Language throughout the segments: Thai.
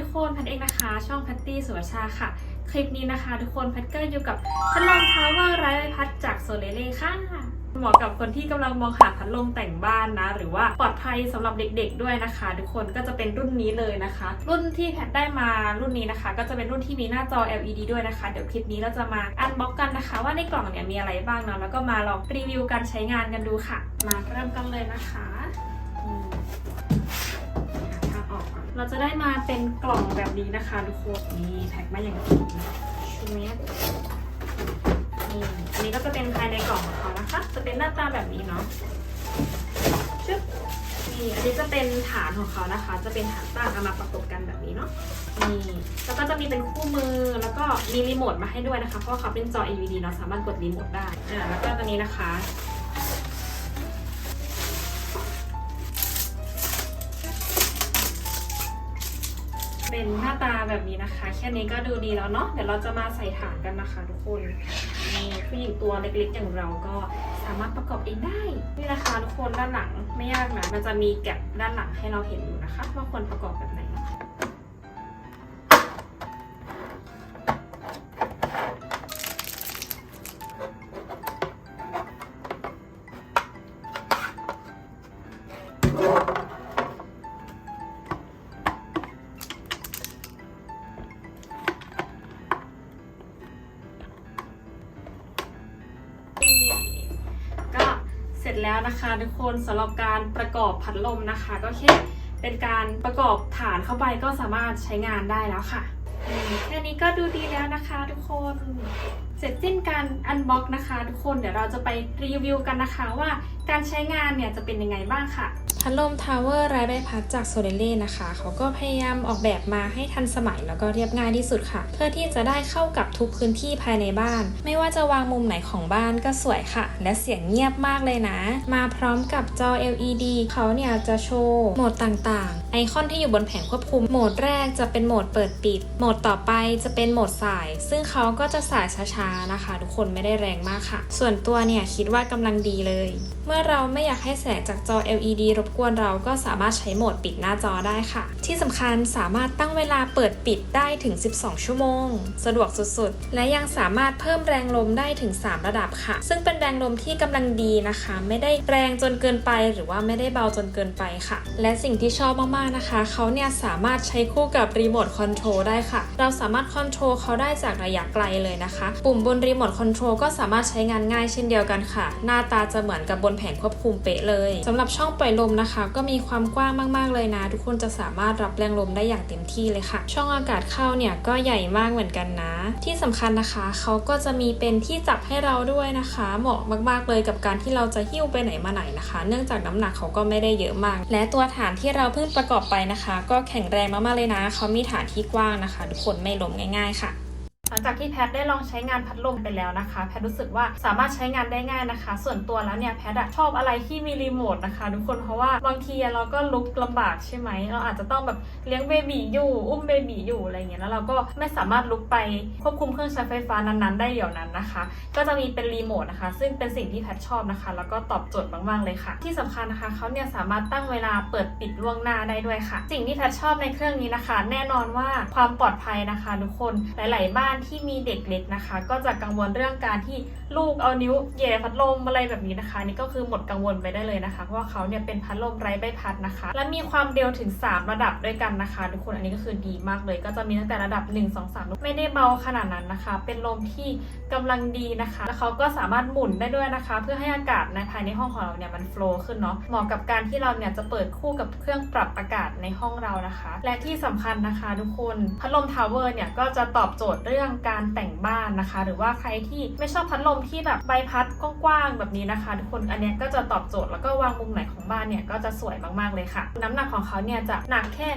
ทุกคนแพทเองนะคะ ช่องแพตตี้สุวชาค่ะ คลิปนี้นะคะ ทุกคนแพทก็อยู่กับพัดลมทาวเวอร์ไร้ใบพัดจากโซเลเล่ค่ะเหมาะกับคนที่กำลังมองหาพัดลมแต่งบ้านนะ หรือว่าปลอดภัยสำหรับเด็กๆด้วยนะคะ ทุกคนก็จะเป็นรุ่นนี้เลยนะคะ รุ่นที่แพทได้มารุ่นนี้นะคะ ก็จะเป็นรุ่นที่มีหน้าจอ LED ด้วยนะคะ เดี๋ยวคลิปนี้เราจะมาอันบ็อกกันนะคะ ว่าในกล่องเนี่ยมีอะไรบ้างเนาะแล้วก็มาลองรีวิวการใช้งานกันดูค่ะ มาเริ่มกันเลยนะคะ เราจะได้มาเป็นกล่องแบบนี้นะคะทุกคนนี่แพ็คมาอย่างดีชุดนี้นี่อันนี้ก็จะเป็นภายในกล่องของเขานะคะ จะเป็นหน้าตาแบบนี้เนาะชึบนี่อันนี้จะเป็นฐานของเขานะคะ จะเป็นฐานตั้งเอามาประกบกันแบบนี้เนาะนี่แล้วก็จะมีเป็นคู่มือแล้วก็มีรีโมทมาให้ด้วยนะคะ เพราะเขาเป็นจอ LED เนาะสามารถกดรีโมทได้อ่าแล้วก็ตัวนี้นะคะ เป็นหน้าตาแบบนี้นะคะ แค่นี้ก็ดูดีแล้วเนาะเดี๋ยวเราจะมาใส่ฐานกันนะคะ ทุกคนนี่ผู้หญิงตัวเล็กๆ อย่างเราก็สามารถประกอบเองได้นี่นะคะทุกคนด้านหลังไม่ยากนะมันจะมีแก็บด้านหลังให้เราเห็นอยู่นะคะ ว่าควรประกอบแบบไหน เสร็จแล้วนะคะทุกคนสำหรับการประกอบพัดลมนะคะ ก็แค่เป็นการประกอบฐานเข้าไปก็สามารถใช้งานได้แล้วค่ะอืมแค่นี้ก็ดูดีแล้วนะคะทุกคน เสร็จสิ้นการอันบ็อกนะคะ ทุกคนเดี๋ยวเราจะไปรีวิวกันนะคะว่า การใช้งานเนี่ยจะเป็นยังไงบ้างค่ะ พัดลมทาวเวอร์ไร้ใบพัดจากโซเ l เล่นะคะ เขาก็พยายามออกแบบมาให้ทันสมัยแล้วก็เรียบง่ายที่สุดค่ะ เพื่อที่จะได้เข้ากับทุกพื้นที่ภายในบ้าน ไม่ว่าจะวางมุมไหนของบ้านก็สวยค่ะ และเสียงเงียบมากเลยนะ มาพร้อมกับจอ LED เขาเนี่ยจะโชว์โหมดต่างๆ ไอคอนที่อยู่บนแผงควบคุม โหมดแรกจะเป็นโหมดเปิดปิด โหมดต่อไปจะเป็นโหมดสาย ซึ่งเขาก็จะสายช้าๆนะคะ ทุกคนไม่ได้แรงมากค่ะ ส่วนตัวเนี่ยคิดว่ากำลังดีเลย เมื่อเราไม่อยากให้แสงจากจอ LED รบกวนเราก็สามารถใช้โหมดปิดหน้าจอได้ค่ะ ที่สำคัญสามารถตั้งเวลาเปิดปิดได้ถึง 12 ชั่วโมง สะดวกสุดๆ และยังสามารถเพิ่มแรงลมได้ถึง 3 ระดับค่ะ ซึ่งเป็นแรงลมที่กำลังดีนะคะ ไม่ได้แรงจนเกินไป หรือว่าไม่ได้เบาจนเกินไปค่ะ และสิ่งที่ชอบมากๆนะคะ เขาเนี่ยสามารถใช้คู่กับรีโมทคอนโทรลได้ค่ะ เราสามารถคอนโทรลเขาได้จากระยะไกลเลยนะคะ ปุ่มบนรีโมทคอนโทรลก็สามารถใช้งานง่ายเช่นเดียวกันค่ะ หน้าตาจะเหมือนกับบนแผงควบคุมเป๊ะเลยสำหรับช่องปล่อยลมนะคะ ก็มีความกว้างมาก ๆ เลยนะ ทุกคนจะสามารถรับแรงลมได้อย่างเต็มที่เลยค่ะ ช่องอากาศเข้าเนี่ยก็ใหญ่มากเหมือนกันนะ ที่สำคัญนะคะเขาก็จะมีเป็นที่จับให้เราด้วยนะคะ เหมาะมาก ๆ เลยกับการที่เราจะหิ้วไปไหนมาไหนนะคะ เนื่องจากน้ำหนักเขาก็ไม่ได้เยอะมาก และตัวฐานที่เราเพิ่งประกอบไปนะคะ ก็แข็งแรงมากๆเลยนะเขามีฐานที่กว้างนะคะ ทุกคนไม่ล้มง่าย ๆ ค่ะ ลังจากที่แพทได้ลองใช้งานพัดลมไปแล้วนะคะ แพทรู้สึกว่าสามารถใช้งานได้ง่ายนะคะ ส่วนตัวแล้วเนี่ยแพทชอบอะไรที่มีรีโมทนะคะทุกคนเพราะว่าบางทีเราก็ลุกลำบากใช่ไหมเราอาจจะต้องแบบเลี้ยงเบบีอยู่อุ้มเบบีอยู่อะไรเงี้ยแล้วเราก็ไม่สามารถลุกไปควบคุมเครื่องใช้ไฟฟ้านั้นๆ ได้เดี๋ยวนั้นนะคะ ก็จะมีเป็นรีโมทนะคะ ซึ่งเป็นสิ่งที่แพทชอบนะคะ แล้วก็ตอบโจทย์มากๆเลยค่ะ ที่สำคัญนะคะเขาเนี่ยสามารถตั้งเวลาเปิดปิดล่วงหน้าได้ด้วยค่ะ สิ่งที่แพทชอบในเครื่องนี้นะคะ แน่นอนว่าความปลอดภัยนะคะทุกคนหลาย ๆ บ้านที่มีเด็กเล็กนะคะ ก็จะกังวลเรื่องการที่ลูกเอานิ้วแย่พัดลมอะไรแบบนี้นะคะ นี่ก็คือหมดกังวลไปได้เลยนะคะ เพราะว่าเขาเนี่ยเป็นพัดลมไร้ใบพัดนะคะ และมีความเร็วถึง 3 ระดับด้วยกันนะคะ ทุกคนอันนี้ก็คือดีมากเลย ก็จะมีตั้งแต่ระดับ 1 2 3 ไม่ได้เบาขนาดนั้นนะคะ เป็นลมที่กำลังดีนะคะ แล้วเขาก็สามารถหมุนได้ด้วยนะคะ เพื่อให้อากาศในภายในห้องของเราเนี่ยมันโฟล์ขึ้นเนาะเหมาะกับการที่เราเนี่ยจะเปิดคู่กับเครื่องปรับอากาศในห้องเรานะคะ และที่สำคัญนะคะ ทุกคนพัดลมทาวเวอร์เนี่ยก็จะตอบโจทย์เรื่องการแต่งบ้านนะคะ หรือว่าใครที่ไม่ชอบพัดลมที่แบบใบพัดกว้างๆแบบนี้นะคะ ทุกคนอันนี้ก็จะตอบโจทย์แล้วก็วางมุมไหนของบ้านเนี่ยก็จะสวยมากๆเลยค่ะ น้ำหนักของเขาเนี่ยจะหนักแค่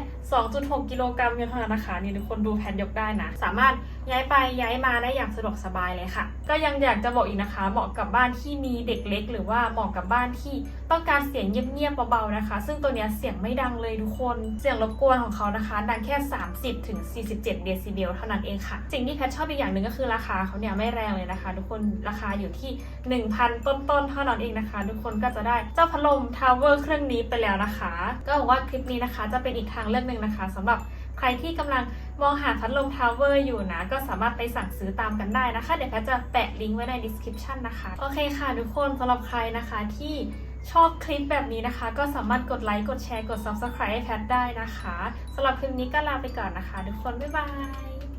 2.6 กิโลกรัมเท่านั้นนะคะนี่ทุกคนดูแผ่นยกได้นะ สามารถย้ายไปย้ายมาได้อย่างสะดวกสบายเลยค่ะ ก็ยังอยากจะบอกอีกนะคะ เหมาะกับบ้านที่มีเด็กเล็ก หรือว่าเหมาะกับบ้านที่ต้องการเสียงเงียบๆเบาๆนะคะ ซึ่งตัวนี้เสียงไม่ดังเลยทุกคน เสียงรบกวนของเขานะคะ ดังแค่ 30ถึง47 เดซิเบลเท่านั้นเองค่ะ สิ่งที่แพทชอบอีกอย่างหนึ่งก็คือราคาเขาเนี่ยไม่แรงเลยนะคะ ทุกคนราคาอยู่ที่ 1,000 ต้นๆเท่านั้นเองนะคะ ทุกคนก็จะได้เจ้าพัดลมทาวเวอร์เครื่องนี้ไปแล้วนะคะ ก็หวังว่าคลิปนี้นะคะ จะเป็นอีกทางเลือกหนึ่งนะคะสำหรับใครที่กำลังมองหาพัดลมทาวเวอร์อยู่นะ ก็สามารถไปสั่งซื้อตามกันได้นะคะ เดี๋ยวแพทจะแปะลิงก์ไว้ใน description นะคะ โอเคค่ะทุกคนสำหรับใครนะคะที่ชอบคลิปแบบนี้นะคะ ก็สามารถกดไลค์ กดแชร์ กด subscribe ให้แพทได้นะคะสำหรับคลิปนี้ก็ลาไปก่อนนะคะ ทุกคน บ๊ายบาย